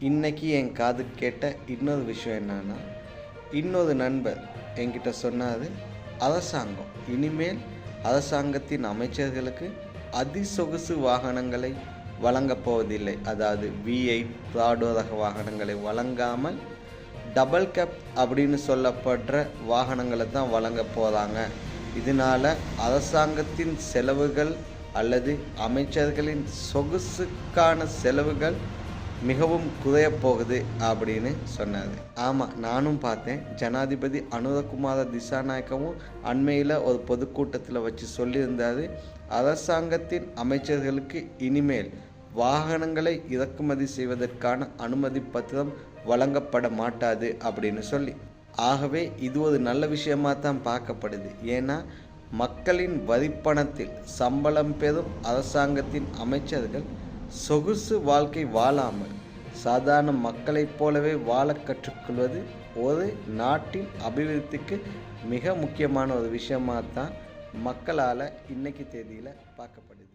இன்றைக்கி என் காது கேட்ட இன்னொரு விஷயம் என்னன்னா இன்னொரு நண்பர் என்கிட்ட சொன்னார் அரசாங்கம் இனிமேல் அரசாங்கத்தின் அமைச்சர்களுக்கு அதிசொகுசு வாகனங்களை வழங்கப் போவதில்லை. அதாவது விஐ பிராடோ ரக வாகனங்களை வழங்காமல் டபுள் கேப் அப்படின்னு சொல்லப்படுற வாகனங்களை தான் வழங்க போகிறாங்க இதனால் அரசாங்கத்தின் செலவுகள் அல்லது அமைச்சர்களின் சொகுசுக்கான செலவுகள் மிகவும் குறையப் போகுது அப்படின்னு சொன்னார். ஆமாம் நானும் பார்த்தேன். ஜனாதிபதி அனுரகுமார திசாநாயக்கவும் அண்மையில் ஒரு பொதுக்கூட்டத்தில் வச்சு சொல்லியிருந்தாரு அரசாங்கத்தின் அமைச்சர்களுக்கு இனிமேல் வாகனங்களை இறக்குமதி செய்வதற்கான அனுமதி பத்திரம் வழங்கப்பட மாட்டாது அப்படின்னு சொல்லி. ஆகவே இது ஒரு நல்ல விஷயமா தான் பார்க்கப்படுது. ஏன்னா மக்களின் வரிப்பணத்தில் சம்பளம் பெறும் அரசாங்கத்தின் அமைச்சர்கள் சொகுசு வாழ்க்கை வாழாமல் சாதாரண மக்களைப் போலவே வாழ கற்றுக்கொள்வது ஒரு நாட்டின் அபிவிருத்திக்கு மிக முக்கியமான ஒரு விஷயமாக தான் மக்களால் இன்றைக்கு தேதியில் பார்க்கப்படுது.